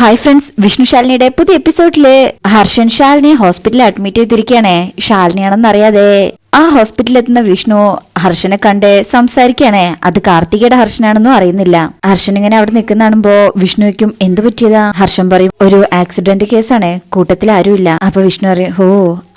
Hi friends Vishnu ശാലിനിയുടെ പുതിയ എപ്പിസോഡിൽ ഹർഷൻ ശാലിനി ഹോസ്പിറ്റലിൽ അഡ്മിറ്റ് ചെയ്തിരിക്കുകയാണ്. ശാലിനിയാണെന്ന് അറിയാതെ ആ ഹോസ്പിറ്റലിൽ എത്തുന്ന വിഷ്ണു ഹർഷനെ കണ്ട് സംസാരിക്കണേ. അത് കാർത്തികയുടെ ഹർഷനാണെന്നും അറിയുന്നില്ല. ഹർഷൻ ഇങ്ങനെ അവിടെ നിൽക്കുന്ന കാണുമ്പോ വിഷ്ണുവിക്കും എന്തു പറ്റിയതാ? ഹർഷൻ പറയും ഒരു ആക്സിഡന്റ് കേസാണ് കൂട്ടത്തിൽ ആരുമില്ല. അപ്പൊ വിഷ്ണു പറയും ഹോ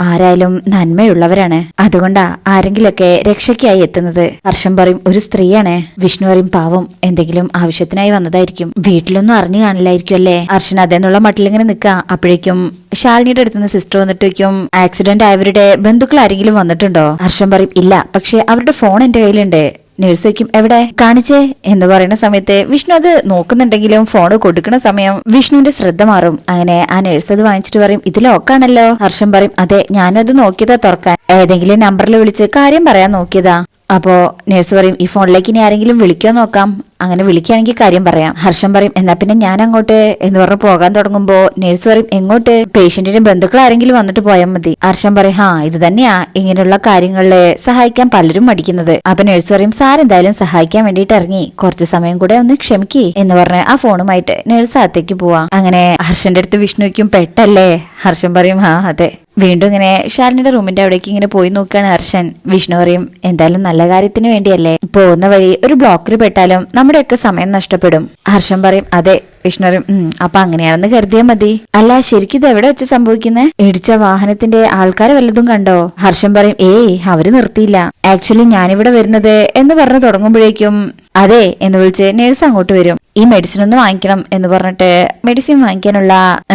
ആരായാലും നന്മയുള്ളവരാണ്. അതുകൊണ്ടാ ആരെങ്കിലൊക്കെ രക്ഷയ്ക്കായി എത്തുന്നത്. ഹർഷൻ പറയും ഒരു സ്ത്രീയാണ്. വിഷ്ണു പറയും പാവം എന്തെങ്കിലും ആവശ്യത്തിനായി വന്നതായിരിക്കും. വീട്ടിലൊന്നും അറിഞ്ഞു കാണില്ലായിരിക്കും അല്ലേ? ഹർഷൻ മട്ടിൽ മട്ടിലിങ്ങനെ നിൽക്കുക അപ്പോഴേക്കും ശാലിനിയുടെ അടുത്തുനിന്ന് സിസ്റ്റർ വന്നിട്ട് വയ്ക്കും ആക്സിഡന്റ് ആയവരുടെ ബന്ധുക്കൾ ആരെങ്കിലും വന്നിട്ടുണ്ടോ? ഹർഷൻ പറയും ഇല്ല. പക്ഷെ അവരുടെ ഫോൺ എന്റെ കയ്യിലുണ്ട്. നേഴ്സ് വയ്ക്കും എവിടെ? കാണിച്ചേ? എന്ന് പറയുന്ന സമയത്ത് വിഷ്ണു അത് നോക്കുന്നുണ്ടെങ്കിലും ഫോൺ കൊടുക്കുന്ന സമയം വിഷ്ണുവിന്റെ ശ്രദ്ധ മാറും. അങ്ങനെ ആ നേഴ്സ് അത് വാങ്ങിച്ചിട്ട് പറയും ഇത് ലോക്കാണല്ലോ ഹർഷം പറയും അതെ ഞാനത് നോക്കിയതാ തുറക്കാൻ. ഏതെങ്കിലും നമ്പറിൽ വിളിച്ച് കാര്യം പറയാൻ നോക്കിയതാ. അപ്പോ നേഴ്സ് പറയും ഈ ഫോണിലേക്ക് ഇനി ആരെങ്കിലും വിളിക്കോ നോക്കാം. അങ്ങനെ വിളിക്കുകയാണെങ്കിൽ കാര്യം പറയാം. ഹർഷം പറയും എന്നാ പിന്നെ ഞാൻ അങ്ങോട്ട് എന്ന് പറഞ്ഞ് പോകാൻ തുടങ്ങുമ്പോൾ നേഴ്സ് പറയും എങ്ങോട്ട്? പേഷ്യന്റിന്റെ ബന്ധുക്കൾ ആരെങ്കിലും വന്നിട്ട് പോയാൽ മതി. ഹർഷം പറയും ഹാ ഇത് തന്നെയാ. ഇങ്ങനെയുള്ള കാര്യങ്ങളെ സഹായിക്കാൻ പലരും മടിക്കുന്നത്. അപ്പൊ നേഴ്സ് പറയും സാർ എന്തായാലും സഹായിക്കാൻ വേണ്ടിയിട്ട് ഇറങ്ങി. കുറച്ച് സമയം കൂടെ ഒന്ന് ക്ഷമിക്കേ എന്ന് പറഞ്ഞ് ആ ഫോണുമായിട്ട് നേഴ്സ് അകത്തേക്ക് പോവാ. അങ്ങനെ ഹർഷന്റെ അടുത്ത് വിഷ്ണുവിക്കും പെട്ടല്ലേ? ഹർഷം പറയും ഹാ അതെ. വീണ്ടും ഇങ്ങനെ ശാലിനിയുടെ റൂമിന്റെ അവിടേക്ക് ഇങ്ങനെ പോയി നോക്കുകയാണ് ഹർഷൻ. വിഷ്ണു പറയും എന്തായാലും നല്ല കാര്യത്തിന് വേണ്ടിയല്ലേ? പോകുന്ന വഴി ഒരു ബ്ലോക്കിൽ പെട്ടാലും നമ്മുടെയൊക്കെ സമയം നഷ്ടപ്പെടും. ഹർഷൻ പറയും അതെ വിഷ്ണു പറയും അപ്പൊ അങ്ങനെയാണെന്ന് കരുതിയാൽ മതി. അല്ല ശരിക്കും ഇത് എവിടെ വെച്ച് സംഭവിക്കുന്നത് ഇടിച്ച വാഹനത്തിന്റെ ആൾക്കാരെ വല്ലതും കണ്ടോ? ഹർഷൻ പറയും ഏയ് അവർ നിർത്തിയില്ല. ആക്ച്വലി ഞാനിവിടെ വരുന്നത് എന്ന് പറഞ്ഞു തുടങ്ങുമ്പോഴേക്കും അതെ എന്ന് വിളിച്ച് നേഴ്സ് അങ്ങോട്ട് വരും. ഈ മെഡിസിൻ ഒന്ന് വാങ്ങിക്കണം എന്ന് പറഞ്ഞിട്ട് മെഡിസിൻ വാങ്ങിക്കാനുള്ള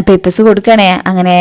പേപ്പേഴ്സ് കൊടുക്കണേ അങ്ങനെ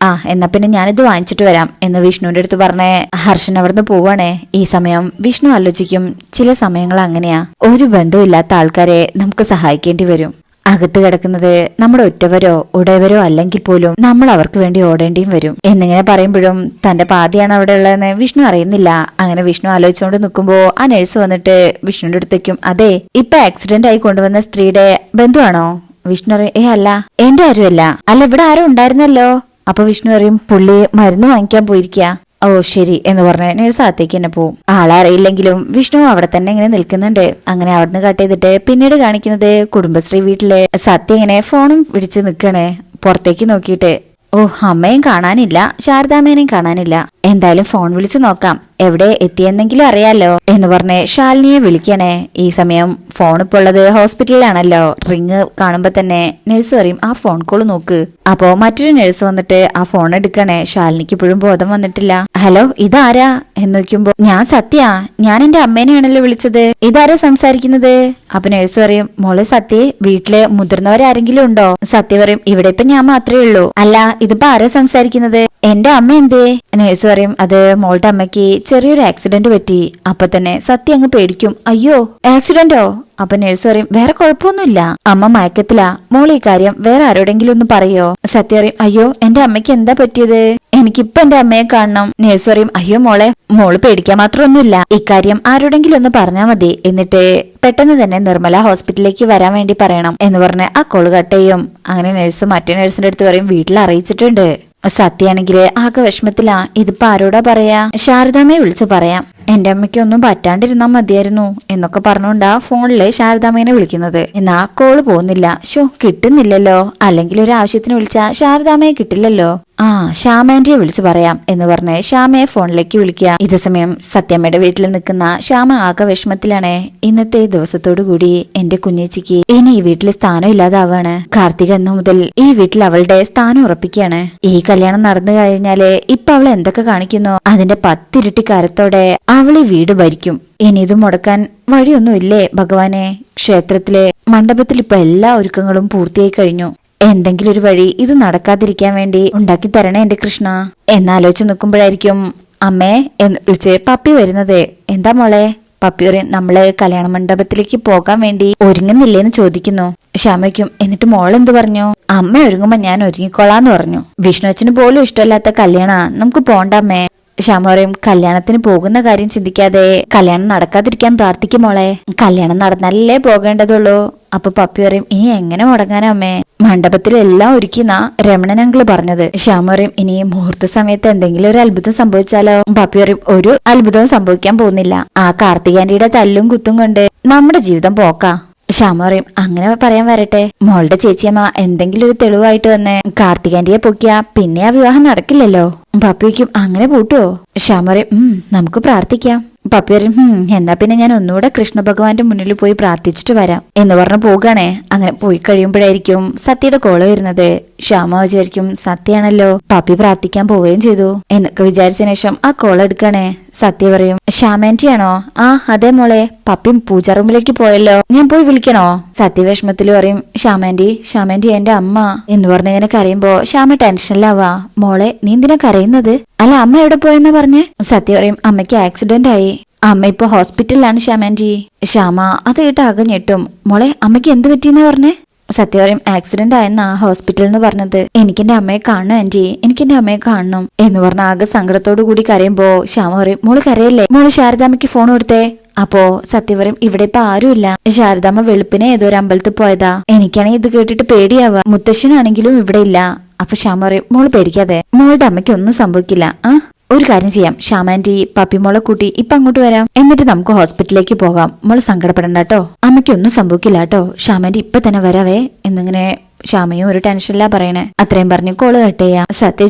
ആ എന്നാ പിന്നെ ഞാനിത് വാങ്ങിച്ചിട്ട് വരാം എന്ന് വിഷ്ണുവിന്റെ അടുത്ത് പറഞ്ഞേ ഹർഷൻ അവിടുന്ന് പോവാണേ. ഈ സമയം വിഷ്ണു ആലോചിക്കും ചില സമയങ്ങൾ അങ്ങനെയാ. ഒരു ബന്ധമില്ലാത്ത ആൾക്കാരെ നമുക്ക് സഹായിക്കേണ്ടി വരും. അകത്ത് കിടക്കുന്നത് നമ്മുടെ ഒറ്റവരോ ഉടയവരോ അല്ലെങ്കിൽ പോലും നമ്മൾ അവർക്ക് വേണ്ടി ഓടേണ്ടിയും വരും. എന്നിങ്ങനെ പറയുമ്പോഴും തന്റെ പാതിയാണ് അവിടെ ഉള്ളതെന്ന് വിഷ്ണു അറിയുന്നില്ല. അങ്ങനെ വിഷ്ണു ആലോചിച്ചുകൊണ്ട് നിൽക്കുമ്പോ ആ നഴ്സ് വന്നിട്ട് വിഷ്ണുവിന്റെ അടുത്തേക്കും അതെ ഇപ്പൊ ആക്സിഡന്റ് ആയി കൊണ്ടുവന്ന സ്ത്രീയുടെ ബന്ധുവാണോ? വിഷ്ണു ഏ അല്ല എന്റെ ആരുമല്ല. അല്ല ഇവിടെ ആരും ഉണ്ടായിരുന്നല്ലോ. അപ്പൊ വിഷ്ണു പറയും പുള്ളി മരുന്ന് വാങ്ങിക്കാൻ പോയിരിക്കുക ഓ ശരി എന്ന് പറഞ്ഞ് നേഴ്സ് അകത്തേക്ക് തന്നെ പോവും. ആളെ അറിയില്ലെങ്കിലും വിഷ്ണു അവിടെ തന്നെ ഇങ്ങനെ നിൽക്കുന്നുണ്ട്. അങ്ങനെ അവിടുന്ന് കട്ട് ചെയ്തിട്ട് പിന്നീട് കാണിക്കുന്നത് കുടുംബശ്രീ വീട്ടിലെ സത്യ ഇങ്ങനെ ഫോണും പിടിച്ച് നിൽക്കണേ പുറത്തേക്ക് നോക്കിയിട്ട് ഓ അമ്മയും കാണാനില്ല ശാരദാമ്മേനെയും കാണാനില്ല. എന്തായാലും ഫോൺ വിളിച്ചു നോക്കാം. എവിടെ എത്തിയെന്നെങ്കിലും അറിയാലോ എന്ന് പറഞ്ഞ് ശാലിനിയെ വിളിക്കണേ. ഈ സമയം ഫോൺ ഇപ്പോൾ ഉള്ളത് ഹോസ്പിറ്റലിലാണല്ലോ റിങ് കാണുമ്പോ തന്നെ നഴ്സ് പറയും ആ ഫോൺ കോൾ നോക്ക്. അപ്പോ മറ്റൊരു നഴ്സ് വന്നിട്ട് ആ ഫോൺ എടുക്കണേ. ശാലിനിക്ക് ഇപ്പോഴും ബോധം വന്നിട്ടില്ല. ഹലോ ഇതാരാ? എന്ന് നോക്കുമ്പോ ഞാൻ സത്യ. ഞാൻ എന്റെ അമ്മേനെയാണല്ലോ വിളിച്ചത്. ഇതാരാ സംസാരിക്കുന്നത്? അപ്പൊ നഴ്സ് പറയും മോളെ സത്യ വീട്ടിൽ മുതിർന്നവരാരെങ്കിലും ഉണ്ടോ? സത്യ പറയും ഇവിടെ ഇപ്പൊ ഞാൻ മാത്രമേ ഉള്ളൂ. അല്ല ഇതിപ്പോ ആരാ സംസാരിക്കുന്നത്? എന്റെ അമ്മ എന്തേ? നഴ്സ് പറയും അത് മോളുടെ അമ്മയ്ക്ക് ചെറിയൊരു ആക്സിഡന്റ് പറ്റി. അപ്പൊ തന്നെ സത്യ അങ്ങ് പേടിക്കും. അയ്യോ ആക്സിഡന്റോ അപ്പൊ നേഴ്സ് പറയും വേറെ കുഴപ്പമൊന്നുമില്ല. അമ്മ മയക്കത്തിലാ. മോളി കാര്യം വേറെ ആരോടെങ്കിലും ഒന്ന് പറയോ? സത്യ പറയും അയ്യോ എന്റെ അമ്മയ്ക്ക് എന്താ പറ്റിയത്? എനിക്കിപ്പൊ എന്റെ അമ്മയെ കാണണം. നേഴ്സ് പറയും അയ്യോ മോളെ മോൾ പേടിക്കാൻ മാത്രമൊന്നുമില്ല. ഇക്കാര്യം ആരോടെങ്കിലും ഒന്ന് പറഞ്ഞാ മതി. എന്നിട്ട് പെട്ടെന്ന് തന്നെ നിർമ്മല ഹോസ്പിറ്റലിലേക്ക് വരാൻ വേണ്ടി പറയണം. എന്ന് പറഞ്ഞ് ആ കോൾ കട്ട് ചെയ്യും. അങ്ങനെ നേഴ്സ് മറ്റേ നേഴ്സിന്റെ അടുത്ത് പറയും വീട്ടിൽ അറിയിച്ചിട്ടുണ്ട്. സത്യാണെങ്കിൽ ആകെ വിഷമത്തിലാ. ഇതിപ്പോ ആരോടാ പറയാ? ശാരദാമ്മയെ വിളിച്ചു പറയാം. എന്റെ അമ്മയ്ക്ക് ഒന്നും പറ്റാണ്ടിരുന്നാ മതിയായിരുന്നു എന്നൊക്കെ പറഞ്ഞുകൊണ്ടാ ഫോണിൽ ശാരദാമ്മേനെ വിളിക്കുന്നത്. എന്നാ കോൾ പോകുന്നില്ല. ഷോ കിട്ടുന്നില്ലല്ലോ. അല്ലെങ്കിൽ ഒരു ആവശ്യത്തിന് വിളിച്ചാ ശാരദാമ്മയെ കിട്ടില്ലല്ലോ. ആ ശ്യാമാന്റിയെ വിളിച്ചു പറയാം എന്ന് പറഞ്ഞ് ശ്യാമയെ ഫോണിലേക്ക് വിളിക്കുക. ഇതേസമയം സത്യമ്മയുടെ വീട്ടിൽ നിൽക്കുന്ന ശ്യാമ ആകെ വിഷമത്തിലാണ്. ഇന്നത്തെ ദിവസത്തോടു കൂടി എന്റെ കുഞ്ഞേച്ചിക്ക് ഇനി ഈ വീട്ടിൽ സ്ഥാനം ഇല്ലാതാവാണ്. കാർത്തിക എന്ന മുതൽ ഈ വീട്ടിൽ അവളുടെ സ്ഥാനം ഉറപ്പിക്കുകയാണ്. ഈ കല്യാണം നടന്നു കഴിഞ്ഞാൽ ഇപ്പൊ അവൾ എന്തൊക്കെ കാണിക്കുന്നു? അതിന്റെ പത്തിരട്ടി കരത്തോടെ അവൾ ഈ വീട് ഭരിക്കും. ഇനി ഇത് മുടക്കാൻ വഴിയൊന്നുമില്ലേ ഭഗവാനെ? ക്ഷേത്രത്തിലെ മണ്ഡപത്തിൽ ഇപ്പൊ എല്ലാ ഒരുക്കങ്ങളും പൂർത്തിയായി കഴിഞ്ഞു. എന്തെങ്കിലും ഒരു വഴി ഇത് നടക്കാതിരിക്കാൻ വേണ്ടി ഉണ്ടാക്കി തരണേ എന്റെ കൃഷ്ണ. എന്നാലോചിച്ച് നിൽക്കുമ്പോഴായിരിക്കും അമ്മേ എന്ന് വിളിച്ച് പപ്പി വരുന്നത്. എന്താ മോളെ? പപ്പി പറയും നമ്മൾ കല്യാണ മണ്ഡപത്തിലേക്ക് പോകാൻ വേണ്ടി ഒരുങ്ങുന്നില്ലേന്ന് ചോദിക്കുന്നു. ക്ഷമയ്ക്കും എന്നിട്ട് മോൾ എന്തു പറഞ്ഞു? അമ്മ ഒരുങ്ങുമ്പോ ഞാൻ ഒരുങ്ങിക്കോളാന്ന് പറഞ്ഞു. വിഷ്ണു അച്ഛന് പോലും ഇഷ്ടമല്ലാത്ത കല്യാണ. നമുക്ക് പോണ്ട അമ്മേ. ശ്യാമ പറയും കല്യാണത്തിന് പോകുന്ന കാര്യം ചിന്തിക്കാതെ കല്യാണം നടക്കാതിരിക്കാൻ പ്രാർത്ഥിക്കും മോളെ. കല്യാണം നടന്നാലല്ലേ പോകേണ്ടതുള്ളൂ. അപ്പൊ പപ്പി പറയും ഇനി എങ്ങനെ മുടങ്ങാനാ അമ്മേ? മണ്ഡപത്തിലെല്ലാം ഒരുക്കിന്ന രമണൻ അങ്കിൾ പറഞ്ഞത്. ശ്യാമ പറയും ഇനി മുഹൂർത്ത സമയത്ത് എന്തെങ്കിലും ഒരു അത്ഭുതം സംഭവിച്ചാലോ? പപ്പി പറയും ഒരു അത്ഭുതവും സംഭവിക്കാൻ പോകുന്നില്ല. ആ കാർത്തികാന്റിയുടെ തല്ലും കുത്തും കൊണ്ട് നമ്മുടെ ജീവിതം പോക്കാ. ശ്യാമ പറയും അങ്ങനെ പറയാൻ വരട്ടെ. മോളുടെ ചേച്ചിയമ്മ എന്തെങ്കിലും ഒരു തെളിവായിട്ട് വന്ന് കാർത്തികാന്റിയെ പൊക്കിയ പിന്നെ ആ വിവാഹം നടക്കില്ലല്ലോ. പപ്പിക്കും അങ്ങനെ പൂട്ടുവോ പറയും ഉം നമുക്ക് പ്രാർത്ഥിക്കാം. പപ്പി പറയും "ഹും, എന്നാ പിന്നെ ഞാൻ ഒന്നുകൂടെ കൃഷ്ണ ഭഗവാന്റെ മുന്നിൽ പോയി പ്രാർത്ഥിച്ചിട്ട് വരാം. എന്ന് പറഞ്ഞു പോകാണേ. അങ്ങനെ പോയി കഴിയുമ്പോഴായിരിക്കും സത്യയുടെ കോൾ വരുന്നത്. ശ്യാമ വിചാരിക്കും സത്യാണല്ലോ പപ്പി പ്രാർത്ഥിക്കാൻ പോവുകയും ചെയ്തു. എന്നൊക്കെ വിചാരിച്ച ശേഷം ആ കോൾ എടുക്കണേ. സത്യ പറയും. ശ്യാമാന്റിയാണോ ആ അതെ മോളെ. പപ്പി പൂജ റൂമിലേക്ക് പോയല്ലോ. ഞാൻ പോയി വിളിക്കണോ? സത്യവിഷമത്തിൽ പറയും ശ്യാമാന്റി ശ്യാമാന്റി എന്റെ അമ്മ. എന്ന് പറഞ്ഞ് ഇങ്ങനെ കരയുമ്പോ ശ്യാമ ടെൻഷനിലാവാ. മോളെ നീ എന്തിനാ കരയുന്നത്? അല്ല അമ്മ എവിടെ പോയെന്നാ പറഞ്ഞേ? സത്യ പറയും അമ്മയ്ക്ക് ആക്സിഡന്റ് ആയി. അമ്മ ഇപ്പൊ ഹോസ്പിറ്റലിലാണ് ശ്യാമാന്റി ശ്യാമ അത് കേട്ട് അകഞ്ഞിട്ടും മോളെ അമ്മയ്ക്ക് എന്ത് പറ്റിയെന്നാ പറഞ്ഞേ? സത്യ പറയും ആക്സിഡന്റ് ആ ഹോസ്പിറ്റൽ എന്ന് പറഞ്ഞത്. എനിക്ക് എന്റെ അമ്മയെ കാണണം ആന്റി. എനിക്ക് എന്റെ അമ്മയെ കാണണം എന്ന് പറഞ്ഞ ആകെ സങ്കടത്തോടു കൂടി കരയുമ്പോ ശ്യാമ പറയും മോൾ കരയല്ലേ? മോൾ ശാരദാമ്മയ്ക്ക് ഫോൺ കൊടുത്തേ. അപ്പോ സത്യം പറയും ഇവിടെ ഇപ്പൊ ആരുമില്ല ശാരദാമ്മ വെളുപ്പിനെ ഏതോ ഒരു അമ്പലത്തിൽ പോയതാ. എനിക്കാണെങ്കിൽ ഇത് കേട്ടിട്ട് പേടിയാവാ. മുത്തശ്ശനാണെങ്കിലും ഇവിടെ ഇല്ല. അപ്പൊ ശ്യാമ പറയും മോൾ പേടിക്കാതെ. മോളുടെ അമ്മയ്ക്ക് ഒന്നും സംഭവിക്കില്ല. ആ? ഒരു കാര്യം ചെയ്യാം. ഷാമാന്റി പപ്പിമോളെ കൂട്ടി ഇപ്പൊ അങ്ങോട്ട് വരാം. എന്നിട്ട് നമുക്ക് ഹോസ്പിറ്റലിലേക്ക് പോകാം. മോൾ സങ്കടപ്പെടണ്ട കേട്ടോ. അമ്മയ്ക്കൊന്നും സംഭവിക്കില്ല കേട്ടോ. ഷാമാന്റി ഇപ്പൊ തന്നെ വരാവേ. എന്നിങ്ങനെ ശ്യാമയും ഒരു ടെൻഷനിലാ പറയണേ. അത്രയും പറഞ്ഞ് കോൾ കട്ട് ചെയ്യാം. സത്യ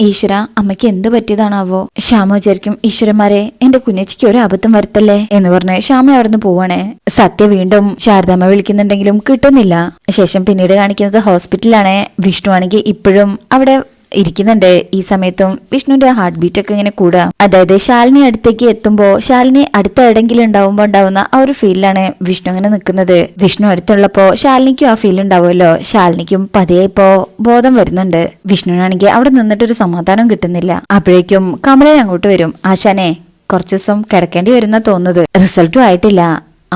ഈശ്വര അമ്മയ്ക്ക് എന്ത് പറ്റിയതാണാവോ? ശ്യാമ വിചാരിക്കും ഈശ്വരന്മാരെ എന്റെ കുഞ്ഞച്ചിക്ക് ഒരു അബദ്ധം വരുത്തല്ലേ? എന്ന് പറഞ്ഞ് ശ്യാമ അവിടുന്ന് പോവാണേ. സത്യ വീണ്ടും ശാരദാമ്മ വിളിക്കുന്നുണ്ടെങ്കിലും കിട്ടുന്നില്ല. ശേഷം പിന്നീട് കാണിക്കുന്നത് ഹോസ്പിറ്റലാണ് വിഷ്ണു ആണെങ്കിൽ ഇപ്പോഴും അവിടെ ഇരിക്കുന്നുണ്ട്. ഈ സമയത്തും വിഷ്ണുവിന്റെ ഹാർട്ട് ബീറ്റ് ഒക്കെ ഇങ്ങനെ കൂടുക. അതായത് ശാലിനി അടുത്തേക്ക് എത്തുമ്പോ ശാലിനി അടുത്ത എവിടെങ്കിലും ഉണ്ടാവുമ്പോ ഉണ്ടാവുന്ന ആ ഒരു ഫീലിലാണ് വിഷ്ണു ഇങ്ങനെ നിൽക്കുന്നത്. വിഷ്ണു അടുത്തുള്ളപ്പോ ശാലിനിക്കും ആ ഫീൽ ഉണ്ടാവുമല്ലോ. ശാലിനിക്കും പതിയെ ഇപ്പോ ബോധം വരുന്നുണ്ട്. വിഷ്ണുവിനാണെങ്കിൽ അവിടെ നിന്നിട്ട് ഒരു സമാധാനം കിട്ടുന്നില്ല. അപ്പോഴേക്കും കമലൻ അങ്ങോട്ട് വരും. ആശാനെ കുറച്ചു ദിവസം കിടക്കേണ്ടി വരുന്ന തോന്നുന്നത്. റിസൾട്ടും ആയിട്ടില്ല.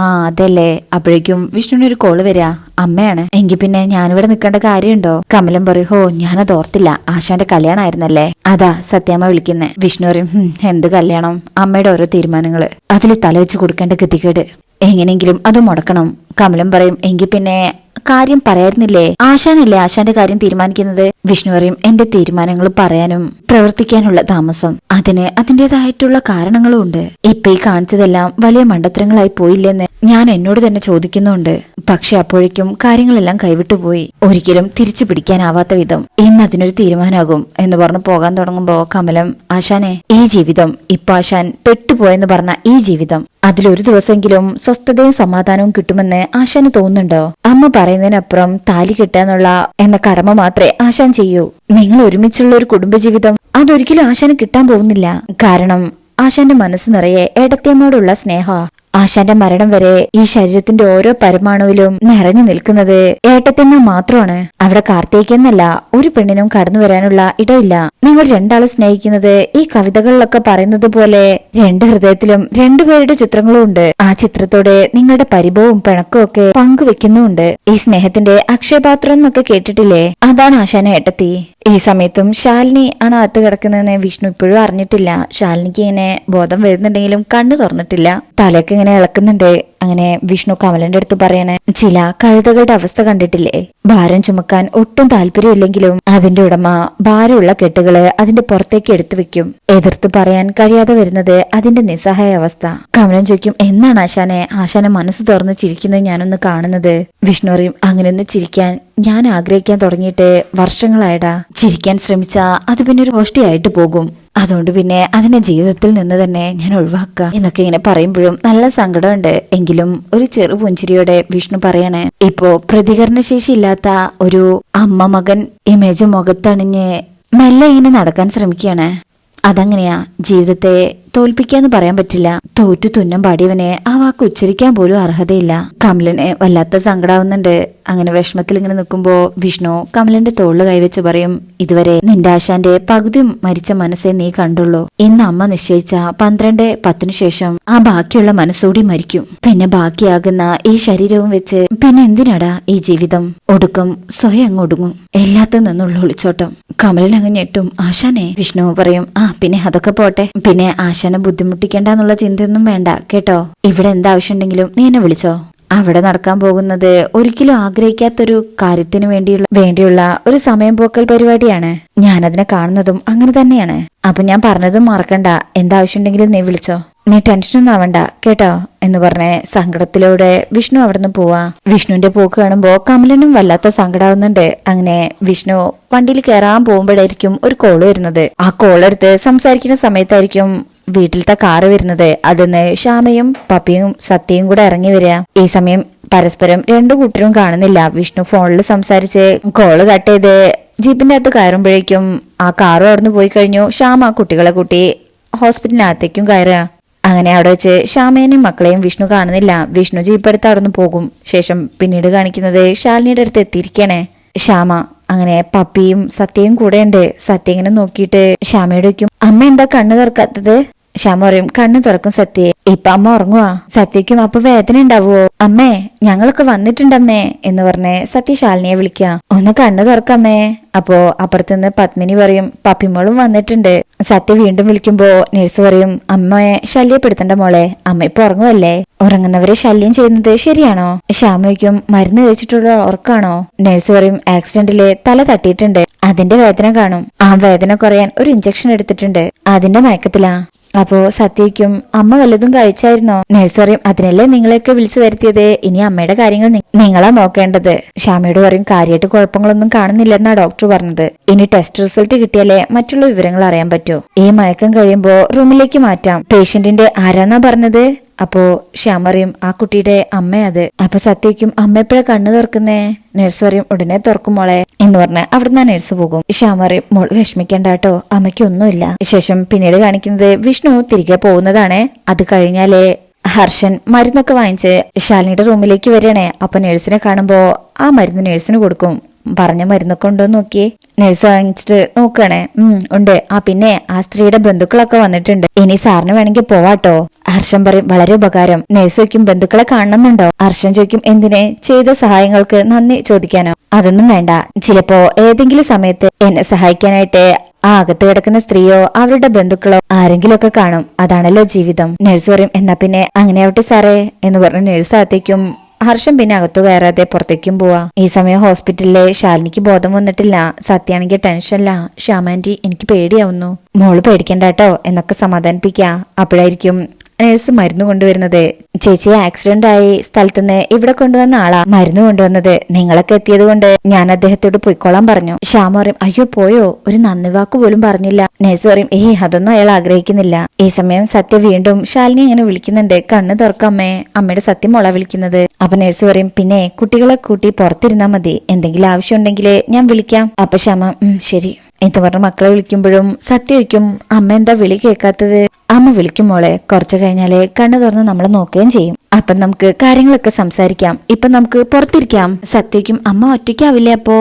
ആ അതല്ലേ. അപ്പോഴേക്കും വിഷ്ണുവിന് ഒരു കോൾ വരിക അമ്മയാണ്. എങ്കിൽ പിന്നെ ഞാനിവിടെ നിൽക്കേണ്ട കാര്യമുണ്ടോ? കമലം പറയും ഹോ ഞാനത് ഓർത്തില്ല. ആശാന്റെ കല്യാണമായിരുന്നല്ലേ അതാ സത്യാമ്മ വിളിക്കുന്നേ. വിഷ്ണു പറയും എന്ത് കല്യാണം? അമ്മയുടെ ഓരോ തീരുമാനങ്ങൾ. അതിൽ തലവെച്ച് കൊടുക്കേണ്ട ഗതികേട്. എങ്ങനെയെങ്കിലും അത് മുടക്കണം. കമലം പറയും എങ്കിൽ പിന്നെ കാര്യം പറയായിരുന്നില്ലേ? ആശാനല്ലേ ആശാന്റെ കാര്യം തീരുമാനിക്കുന്നത്? വിഷ്ണു പറയും എന്റെ തീരുമാനങ്ങൾ പറയാനും പ്രവർത്തിക്കാനുള്ള താമസം. അതിന് അതിന്റേതായിട്ടുള്ള കാരണങ്ങളും ഉണ്ട് ഇപ്പൊ ഈ കാണിച്ചതെല്ലാം വലിയ മണ്ടത്തരങ്ങളായി പോയില്ലെന്ന് ഞാൻ എന്നോട് തന്നെ ചോദിക്കുന്നുണ്ട്. പക്ഷെ അപ്പോഴേക്കും കാര്യങ്ങളെല്ലാം കൈവിട്ടുപോയി ഒരിക്കലും തിരിച്ചു പിടിക്കാനാവാത്ത വിധം ഇന്ന് അതിനൊരു തീരുമാനമാകും എന്ന് പറഞ്ഞു പോകാൻ തുടങ്ങുമ്പോ കമലം ആശാനെ ഈ ജീവിതം ഇപ്പൊ ആശാൻ പെട്ടുപോയെന്ന് പറഞ്ഞ ഈ ജീവിതം അതിലൊരു ദിവസമെങ്കിലും സ്വസ്ഥതയും സമാധാനവും കിട്ടുമെന്ന് ആശാന് തോന്നുന്നുണ്ടോ? അമ്മ പറയുന്നതിനപ്പുറം താലി കെട്ടാന്നുള്ള എന്ന കടമ മാത്രമേ ആശാൻ ചെയ്യൂ. നിങ്ങൾ ഒരുമിച്ചുള്ള ഒരു കുടുംബജീവിതം അതൊരിക്കലും ആശാന് കിട്ടാൻ പോകുന്നില്ല. കാരണം ആശാന്റെ മനസ്സ് നിറയെ ഏടത്തിയമ്മയോടുള്ള സ്നേഹ ആശാന്റെ മരണം വരെ ഈ ശരീരത്തിന്റെ ഓരോ പരമാണുവിലും നിറഞ്ഞു നിൽക്കുന്നത് ഏട്ടത്തിമ്മ മാത്രമാണ്. അവിടെ കാർത്തികെന്നല്ല ഒരു പെണ്ണിനും കടന്നു വരാനുള്ള ഇടയില്ല. നിങ്ങൾ രണ്ടാളും സ്നേഹിക്കുന്നത് ഈ കവിതകളിലൊക്കെ പറയുന്നത് പോലെ രണ്ട് ഹൃദയത്തിലും രണ്ടുപേരുടെ ചിത്രങ്ങളും ഉണ്ട്. ആ ചിത്രത്തോടെ നിങ്ങളുടെ പരിഭവവും പിണക്കവും ഒക്കെ പങ്കുവെക്കുന്നുമുണ്ട്. ഈ സ്നേഹത്തിന്റെ അക്ഷയപാത്രം എന്നൊക്കെ കേട്ടിട്ടില്ലേ? അതാണ് ആശാന ഏട്ടത്തി. ഈ സമയത്തും ശാലിനി ആണ് അകത്ത് കിടക്കുന്നതെന്ന് വിഷ്ണു ഇപ്പോഴും അറിഞ്ഞിട്ടില്ല. ശാലിനിക്ക് ഇങ്ങനെ ബോധം വരുന്നുണ്ടെങ്കിലും കണ്ണു തുറന്നിട്ടില്ല. തലയ്ക്ക് ഇങ്ങനെ ഇളക്കുന്നുണ്ട്. അങ്ങനെ വിഷ്ണു കമലന്റെ അടുത്ത് പറയണേ ചില കഴുതകളുടെ അവസ്ഥ കണ്ടിട്ടില്ലേ? ഭാരം ചുമക്കാൻ ഒട്ടും താല്പര്യമില്ലെങ്കിലും അതിന്റെ ഉടമ ഭാരമുള്ള കെട്ടുകൾ അതിന്റെ പുറത്തേക്ക് എടുത്തു വെക്കും. എതിർത്ത് പറയാൻ കഴിയാതെ വരുന്നത് അതിന്റെ നിസ്സഹായ അവസ്ഥ. കമലൻ ചോദിക്കും എന്നാണ് ആശാനെ? ആശാനെ മനസ്സ് തുറന്ന് ചിരിക്കുന്നത് ഞാനൊന്ന് കാണുന്നത്. വിഷ്ണു പറയും അങ്ങനെയൊന്ന് ചിരിക്കാൻ ഞാൻ ആഗ്രഹിക്കാൻ തുടങ്ങിയിട്ട് വർഷങ്ങളായടാ. ചിരിക്കാൻ ശ്രമിച്ചാ അത് പിന്നെ ഒരു ഗോഷ്ടിയായിട്ട് പോകും. അതുകൊണ്ട് പിന്നെ അതിനെ ജീവിതത്തിൽ നിന്ന് തന്നെ ഞാൻ ഒഴിവാക്കുക എന്നൊക്കെ ഇങ്ങനെ പറയുമ്പോഴും നല്ല സങ്കടമുണ്ട്. എങ്കിലും ഒരു ചെറു പുഞ്ചിരിയോടെ വിഷ്ണു പറയണേ ഇപ്പോ പ്രതികരണശേഷി ഇല്ലാത്ത ഒരു അമ്മ മകൻ ഇമേജ് മുഖത്തണിഞ്ഞ് മെല്ലെ ഇങ്ങനെ നടക്കാൻ ശ്രമിക്കുകയാണ്. അതങ്ങനെയാ ജീവിതത്തെ തോൽപ്പിക്കാന്ന് പറയാൻ പറ്റില്ല. തോറ്റു തുന്നം പാടിയവനെ ആ വാക്ക് ഉച്ചരിക്കാൻ പോലും അർഹതയില്ല. കമലനെ വല്ലാത്ത സങ്കടാവുന്നുണ്ട്. അങ്ങനെ വിഷമത്തിൽ ഇങ്ങനെ നിൽക്കുമ്പോ വിഷ്ണു കമലന്റെ തോളിൽ കൈവച്ച് പറയും ഇതുവരെ നിന്റെ ആശാന്റെ പകുതി മരിച്ച മനസ്സേ നീ കണ്ടുള്ളൂ. ഇന്ന് അമ്മ നിശ്ചയിച്ച പന്ത്രണ്ട് പത്തിനു ശേഷം ആ ബാക്കിയുള്ള മനസ്സോടി മരിക്കും. പിന്നെ ബാക്കിയാകുന്ന ഈ ശരീരവും വെച്ച് പിന്നെ എന്തിനാടാ ഈ ജീവിതം? ഒടുക്കം സ്വയം അങ്ങ് ഒടുങ്ങും. എല്ലാത്ത നിന്നുള്ള ഒളിച്ചോട്ടം. കമലൻ അങ്ങ് ഞെട്ടും. ആശാനെ വിഷ്ണു പറയും. ആ പിന്നെ അതൊക്കെ പോട്ടെ. പിന്നെ ആശാനെ ബുദ്ധിമുട്ടിക്കണ്ടെന്നുള്ള ചിന്തയൊന്നും വേണ്ട കേട്ടോ? ഇവിടെ എന്താവശ്യമുണ്ടെങ്കിലും നീ എന്നെ വിളിച്ചോ? അവിടെ നടക്കാൻ പോകുന്നത് ഒരിക്കലും ആഗ്രഹിക്കാത്തൊരു കാര്യത്തിന് വേണ്ടിയുള്ള വേണ്ടിയുള്ള ഒരു സമയം പോക്കൽ പരിപാടിയാണ്. ഞാനതിനെ കാണുന്നതും അങ്ങനെ തന്നെയാണ്. അപ്പൊ ഞാൻ പറഞ്ഞതും മറക്കണ്ട. എന്താവശ്യമുണ്ടെങ്കിലും നീ വിളിച്ചോ? നീ ടെൻഷനൊന്നും ആവണ്ട കേട്ടോ? എന്ന് പറഞ്ഞ് സങ്കടത്തിലൂടെ വിഷ്ണു അവിടുന്ന് പോവാ. വിഷ്ണുവിന്റെ പോക്ക് കാണുമ്പോ കമലനും വല്ലാത്ത സങ്കടാവുന്നുണ്ട്. അങ്ങനെ വിഷ്ണു വണ്ടിയിൽ കയറാൻ പോകുമ്പോഴായിരിക്കും ഒരു കോൾ വരുന്നത്. ആ കോൾ എടുത്ത് സംസാരിക്കുന്ന സമയത്തായിരിക്കും വീട്ടിലത്തെ കാറ് വരുന്നത്. അതിന്ന് ശ്യാമയും പപ്പിയും സത്യയും കൂടെ ഇറങ്ങി വരിക. ഈ സമയം പരസ്പരം രണ്ടു കൂട്ടരും കാണുന്നില്ല. വിഷ്ണു ഫോണിൽ സംസാരിച്ച് കോൾ കട്ട് ചെയ്ത് ജീപ്പിന്റെ അകത്ത് കയറുമ്പോഴേക്കും ആ കാറ് ഓർന്നു പോയി കഴിഞ്ഞു. ശ്യാമ കുട്ടികളെ കൂട്ടി ഹോസ്പിറ്റലിനകത്തേക്കും കയറുക. അങ്ങനെ അവിടെ വെച്ച് ശ്യാമേനെയും മക്കളെയും വിഷ്ണു കാണുന്നില്ല. വിഷ്ണു ജീപ്പ് എടുത്ത് അവിടുന്ന് പോകും. ശേഷം പിന്നീട് കാണിക്കുന്നത് ശാലിനിയുടെ അടുത്ത് എത്തിയിരിക്കണേ ശ്യാമ അങ്ങനെ പപ്പിയും സത്യയും കൂടെ ഉണ്ട് സത്യ ഇങ്ങനെ നോക്കിയിട്ട് ശ്യാമയുടെ വയ്ക്കും അമ്മ എന്താ കണ്ണു തുറക്കാത്തത്? ശ്യാമ പറയും കണ്ണു തുറക്കും സത്യയെ ഇപ്പൊ അമ്മ ഉറങ്ങുവാ. സത്യക്കും അപ്പൊ വേദന ഉണ്ടാവുമോ അമ്മേ ഞങ്ങളൊക്കെ വന്നിട്ടുണ്ടമ്മേ എന്ന് പറഞ്ഞ് സത്യ ശാലിനിയെ വിളിക്കുക ഒന്ന് കണ്ണു തുറക്കമ്മേ. അപ്പോ അപ്പുറത്തുനിന്ന് പത്മിനി പറയും പപ്പിമോളും വന്നിട്ടുണ്ട്. സത്യ വീണ്ടും വിളിക്കുമ്പോ നേഴ്സ് പറയും അമ്മയെ ശല്യപ്പെടുത്തണ്ട മോളെ. അമ്മ ഇപ്പൊ ഉറങ്ങുവല്ലേ? ഉറങ്ങുന്നവരെ ശല്യം ചെയ്യുന്നത് ശരിയാണോ? ശ്യാമയ്ക്കും മരുന്ന് കഴിച്ചിട്ടുള്ള ഉറക്കാണോ? നേഴ്സ് പറയും ആക്സിഡന്റിൽ തല തട്ടിയിട്ടുണ്ട്. അതിന്റെ വേദന കാണും. ആ വേദന കുറയാൻ ഒരു ഇഞ്ചക്ഷൻ എടുത്തിട്ടുണ്ട്. അതിന്റെ മയക്കത്തിലാ. അപ്പോ സത്യയ്ക്കും അമ്മ വല്ലതും കഴിച്ചായിരുന്നോ? നഴ്സ് പറയും അതിനല്ലേ നിങ്ങളെയൊക്കെ വിളിച്ചു വരുത്തിയത്? ഇനി അമ്മയുടെ കാര്യങ്ങൾ നിങ്ങളാ നോക്കേണ്ടത്. ശ്യാമയോട് പറയും കാര്യമായിട്ട് കുഴപ്പങ്ങളൊന്നും കാണുന്നില്ലെന്നാ ഡോക്ടർ പറഞ്ഞത്. ഇനി ടെസ്റ്റ് റിസൾട്ട് കിട്ടിയാലേ മറ്റുള്ള വിവരങ്ങൾ അറിയാൻ പറ്റൂ. ഈ മയക്കം കഴിയുമ്പോ റൂമിലേക്ക് മാറ്റാം. പേഷ്യന്റിന്റെ ആരാന്നാ പറഞ്ഞത്? അപ്പോ ശ്യാം പറയും ആ കുട്ടിയുടെ അമ്മ അത്. അപ്പൊ സത്യയ്ക്കും അമ്മ എപ്പോഴാ കണ്ണു തുറക്കുന്നേ? നഴ്സ് പറയും ഉടനെ തുറക്കും മോളെ. എന്ന് പറഞ്ഞ് അവിടുന്ന് ആ നഴ്സ് പോകും. ശ്യാം പറയും മോൾ വിഷമിക്കണ്ട കേട്ടോ അമ്മയ്ക്കൊന്നുമില്ല. ശേഷം പിന്നീട് കാണിക്കുന്നത് വിഷ്ണു തിരികെ പോകുന്നതാണ്. അത് കഴിഞ്ഞാലേ ഹർഷൻ മരുന്നൊക്കെ വാങ്ങിച്ച് ശാലിനിയുടെ റൂമിലേക്ക് വരികയാണേ. അപ്പൊ നഴ്സിനെ കാണുമ്പോ ആ മരുന്ന് നഴ്സിന് കൊടുക്കും. പറഞ്ഞ മരുന്നൊക്കെ ഉണ്ടോ നോക്കി നോക്കിയേ. നഴ്സ് വാങ്ങിച്ചിട്ട് നോക്കണേ ഉം ഉണ്ട്. ആ പിന്നെ ആ സ്ത്രീയുടെ ബന്ധുക്കളൊക്കെ വന്നിട്ടുണ്ട്. ഇനി സാറിന് വേണമെങ്കിൽ പോവാട്ടോ. ഹർഷൻ പറയും വളരെ ഉപകാരം. നേഴ്സോയ്ക്കും ബന്ധുക്കളെ കാണണമെന്നുണ്ടോ ഹർഷൻ ചോദിക്കും എന്തിനെ? ചെയ്ത സഹായങ്ങൾക്ക് നന്ദി ചോദിക്കാനോ? അതൊന്നും വേണ്ട. ചിലപ്പോ ഏതെങ്കിലും സമയത്ത് എന്നെ സഹായിക്കാനായിട്ട് ആ അകത്ത് കിടക്കുന്ന സ്ത്രീയോ അവരുടെ ബന്ധുക്കളോ ആരെങ്കിലും ഒക്കെ കാണും. അതാണല്ലോ ജീവിതം. നഴ്സ് പറയും എന്നാ പിന്നെ അങ്ങനെ ആവട്ടെ സാറേ എന്ന് പറഞ്ഞ് നഴ്സ് അകത്തേക്കും. ഹർഷം പിന്നെ അകത്തു കയറാതെ പുറത്തേക്കും പോവാ. ഈ സമയം ഹോസ്പിറ്റലിലെ ശാലിനിക്ക് ബോധം വന്നിട്ടില്ല. സത്യാണെങ്കിൽ ടെൻഷനില്ല. ശ്യാമാന്റി എനിക്ക് പേടിയാവുന്നു. മോൾ പേടിക്കണ്ട കേട്ടോ എന്നൊക്കെ സമാധാനിപ്പിക്ക. അപ്പോഴായിരിക്കും നേഴ്സ് മരുന്ന് കൊണ്ടുവരുന്നത്. ചേച്ചി ആക്സിഡന്റ് ആയി സ്ഥലത്തുനിന്ന് ഇവിടെ കൊണ്ടുവന്ന ആളാ മരുന്ന് കൊണ്ടുവന്നത്. നിങ്ങളൊക്കെ എത്തിയത് കൊണ്ട് ഞാൻ അദ്ദേഹത്തോട് പൊയ്ക്കോളാൻ പറഞ്ഞു. ശ്യാമ പറയും അയ്യോ പോയോ? ഒരു നന്ദി വാക്ക് പോലും പറഞ്ഞില്ല. നേഴ്സ് പറയും ഏ അതൊന്നും അയാൾ ആഗ്രഹിക്കുന്നില്ല. ഈ സമയം സത്യ വീണ്ടും ശാലിനി ഇങ്ങനെ വിളിക്കുന്നുണ്ട്. കണ്ണ് തുറക്കമ്മേ അമ്മയുടെ സത്യം മോള വിളിക്കുന്നത്. അപ്പൊ നേഴ്സ് പറയും പിന്നെ കുട്ടികളെ കൂട്ടി പുറത്തിരുന്നാ മതി. എന്തെങ്കിലും ആവശ്യമുണ്ടെങ്കിൽ ഞാൻ വിളിക്കാം. അപ്പൊ ശ്യാമ "ഉം, ശരി. എന്ന് പറഞ്ഞ് മക്കളെ വിളിക്കുമ്പോഴും സത്യ വയ്ക്കും അമ്മ എന്താ വിളി കേൾക്കാത്തത്? അമ്മ വിളിക്കും മോളെ കുറച്ചു കഴിഞ്ഞാൽ കണ്ണു തുറന്ന് നമ്മൾ നോക്കുകയും ചെയ്യും. അപ്പം നമുക്ക് കാര്യങ്ങളൊക്കെ സംസാരിക്കാം. ഇപ്പൊ നമുക്ക് പുറത്തിരിക്കാം. സത്യയ്ക്കും അമ്മ ഒറ്റയ്ക്കാവില്ലേ അപ്പോ?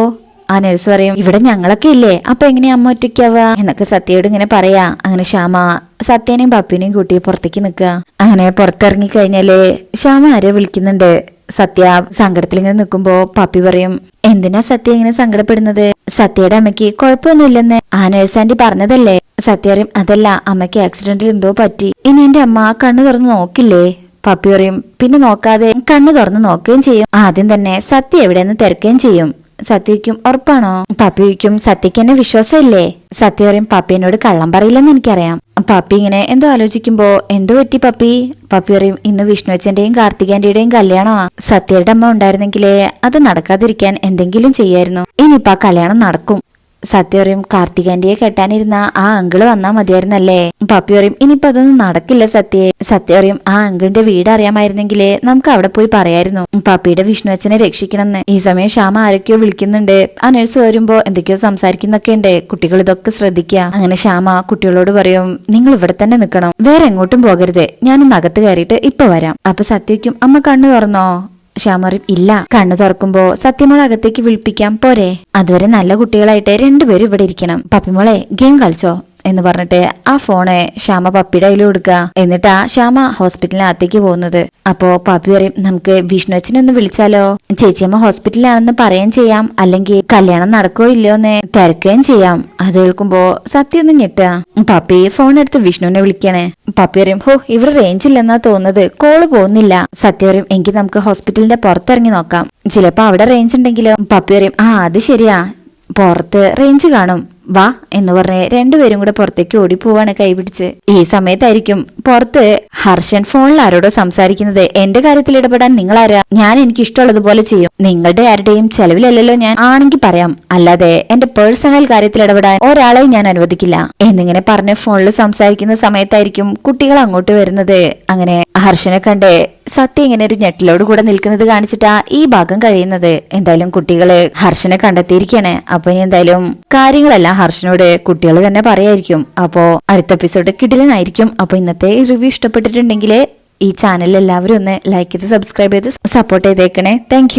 ആ നഴ്സ് പറയും ഇവിടെ ഞങ്ങളൊക്കെ ഇല്ലേ? അപ്പൊ എങ്ങനെയാ അമ്മ ഒറ്റയ്ക്കാവുക? എന്നൊക്കെ സത്യയോട് ഇങ്ങനെ പറയാ. അങ്ങനെ ശ്യാമ സത്യനെയും പപ്പിനെയും കൂട്ടി പുറത്തേക്ക് നിൽക്കുക. അങ്ങനെ പുറത്തിറങ്ങി കഴിഞ്ഞാൽ ശ്യാമ ആരെയോ വിളിക്കുന്നുണ്ട്. സത്യ സങ്കടത്തിൽ ഇങ്ങനെ നിൽക്കുമ്പോ പപ്പി പറയും എന്തിനാ സത്യ ഇങ്ങനെ സങ്കടപ്പെടുന്നത്? സത്യയുടെ അമ്മയ്ക്ക് കുഴപ്പമൊന്നുമില്ലെന്ന് ആ നഴ്സ് ആന്റി പറഞ്ഞതല്ലേ? സത്യറിയും അതല്ല അമ്മയ്ക്ക് ആക്സിഡന്റിൽ എന്തോ പറ്റി. ഇനി എന്റെ അമ്മ കണ്ണു തുറന്ന് നോക്കില്ലേ? പപ്പി പറയും പിന്നെ നോക്കാതെ കണ്ണു തുറന്ന് നോക്കുകയും ചെയ്യും. ആദ്യം തന്നെ സത്യ എവിടെയെന്ന് തിരക്കുകയും ചെയ്യും. സത്യയ്ക്കും ഉറപ്പാണോ? പപ്പിക്കും സത്യയ്ക്ക് എന്നെ വിശ്വാസമില്ലേ? സത്യ പറയും പപ്പിയോട് കള്ളം പറയില്ലെന്ന് എനിക്കറിയാം. പപ്പി ഇങ്ങനെ എന്തോ ആലോചിക്കുമ്പോ എന്തോ പറ്റി പപ്പി? പപ്പി പറയും ഇന്ന് വിഷ്ണുവച്ചന്റെയും കാർത്തികാന്റിയുടെയും കല്യാണമാ സത്യയുടെ അമ്മ ഉണ്ടായിരുന്നെങ്കിലേ അത് നടക്കാതിരിക്കാൻ എന്തെങ്കിലും ചെയ്യായിരുന്നു. ഇനിയിപ്പോ കല്യാണം നടക്കും. സത്യ പറയും കാർത്തികാന്റിയെ കെട്ടാനിരുന്ന ആ അങ്കിൾ വന്നാ മതിയായിരുന്നല്ലേ? പപ്പി പറയും ഇനിയിപ്പോ അതൊന്നും നടക്കില്ല സത്യേ. സത്യ പറയും ആ അങ്കിളിന്റെ വീട് അറിയാമായിരുന്നെങ്കിലേ നമുക്ക് അവിടെ പോയി പറയായിരുന്നു. പപ്പിയുടെ വിഷ്ണു അച്ഛനെ രക്ഷിക്കണമെന്ന്. ഈ സമയം ശ്യാമ ആരൊക്കെയോ വിളിക്കുന്നുണ്ട്. ആ നഴ്സ് വരുമ്പോ എന്തൊക്കെയോ സംസാരിക്കുന്നൊക്കെ ഉണ്ട്. കുട്ടികൾ ഇതൊക്കെ ശ്രദ്ധിക്കുക. അങ്ങനെ ശ്യാമ കുട്ടികളോട് പറയും നിങ്ങൾ ഇവിടെ തന്നെ നിൽക്കണം. വേറെ എങ്ങോട്ടും പോകരുത്. ഞാനൊന്ന് അകത്ത് കയറിയിട്ട് ഇപ്പൊ വരാം. അപ്പൊ സത്യയ്ക്കും അമ്മ കണ്ണു തുറന്നോ? ശ്യാമറിയും ഇല്ല കണ്ണു തുറക്കുമ്പോ സത്യമോളെ അകത്തേക്ക് വിളിപ്പിക്കാം പോരെ. അതുവരെ നല്ല കുട്ടികളായിട്ട് രണ്ടുപേരും ഇവിടെ ഇരിക്കണം. പപ്പിമോളെ ഗെയിം കളിച്ചോ? എന്ന് പറഞ്ഞിട്ട് ആ ഫോണ് ശ്യാമ പപ്പിയുടെ കയ്യിൽ കൊടുക്കുക എന്നിട്ടാ ശ്യാമ ഹോസ്പിറ്റലിനകത്തേക്ക് പോകുന്നത്. അപ്പോ പപ്പി പറയും നമുക്ക് വിഷ്ണു അച്ഛനൊന്ന് വിളിച്ചാലോ ചേച്ചിയമ്മ ഹോസ്പിറ്റലിലാണെന്ന് പറയുകയും ചെയ്യാം. അല്ലെങ്കിൽ കല്യാണം നടക്കോ ഇല്ലയോ എന്ന് തിരക്കുകയും ചെയ്യാം. അത് കേൾക്കുമ്പോ സത്യം ഒന്ന് ഞെട്ടുക പപ്പി ഫോൺ എടുത്ത് വിഷ്ണുവിനെ വിളിക്കണേ. പപ്പി പറയും ഹോ ഇവിടെ റേഞ്ച് ഇല്ലെന്നാ തോന്നുന്നത്. കോൾ പോകുന്നില്ല. സത്യ പറയും എങ്കിൽ നമുക്ക് ഹോസ്പിറ്റലിന്റെ പുറത്തിറങ്ങി നോക്കാം. ചിലപ്പോ അവിടെ റേഞ്ച് ഉണ്ടെങ്കിലോ? പപ്പി പറയും ആ അത് ശരിയാ. പുറത്ത് റേഞ്ച് കാണും. വാ എന്ന് പറഞ്ഞ് രണ്ടുപേരും കൂടെ പുറത്തേക്ക് ഓടി പോവാണ് കൈപിടിച്ച്. ഈ സമയത്തായിരിക്കും പുറത്ത് ഹർഷൻ ഫോണിൽ ആരോടോ സംസാരിക്കുന്നത്. എന്റെ കാര്യത്തിൽ ഇടപെടാൻ നിങ്ങൾ ആരാ ഞാൻ എനിക്ക് ഇഷ്ടമുള്ളതുപോലെ ചെയ്യും. നിങ്ങളുടെ ആരുടെയും ചെലവിലല്ലല്ലോ ഞാൻ. ആണെങ്കിൽ പറയാം. അല്ലാതെ എന്റെ പേഴ്സണൽ കാര്യത്തിൽ ഇടപെടാൻ ഒരാളെ ഞാൻ അനുവദിക്കില്ല. എന്നിങ്ങനെ പറഞ്ഞ് ഫോണിൽ സംസാരിക്കുന്ന സമയത്തായിരിക്കും കുട്ടികൾ അങ്ങോട്ട് വരുന്നത്. അങ്ങനെ ഹർഷനെ കണ്ട് സത്യ ഇങ്ങനെ ഒരു ഞെട്ടിലോട് കൂടെ നിൽക്കുന്നത് കാണിച്ചിട്ടാ ഈ ഭാഗം കഴിയുന്നത്. എന്തായാലും കുട്ടികൾ ഹർഷനെ കണ്ടെത്തിയിരിക്കണേ അപ്പൊ ഇനി എന്തായാലും കാര്യങ്ങളെല്ലാം ഹർഷനോട് കുട്ടികൾ തന്നെ പറയായിരിക്കും. അപ്പോ അടുത്ത എപ്പിസോഡ് കിടിലനായിരിക്കും. അപ്പൊ ഇന്നത്തെ റിവ്യൂ ഇഷ്ടപ്പെട്ടിട്ടുണ്ടെങ്കിൽ ഈ ചാനൽ എല്ലാവരും ഒന്ന് ലൈക്ക് ചെയ്ത് സബ്സ്ക്രൈബ് ചെയ്ത് സപ്പോർട്ട് ചെയ്തേക്കണേ. താങ്ക്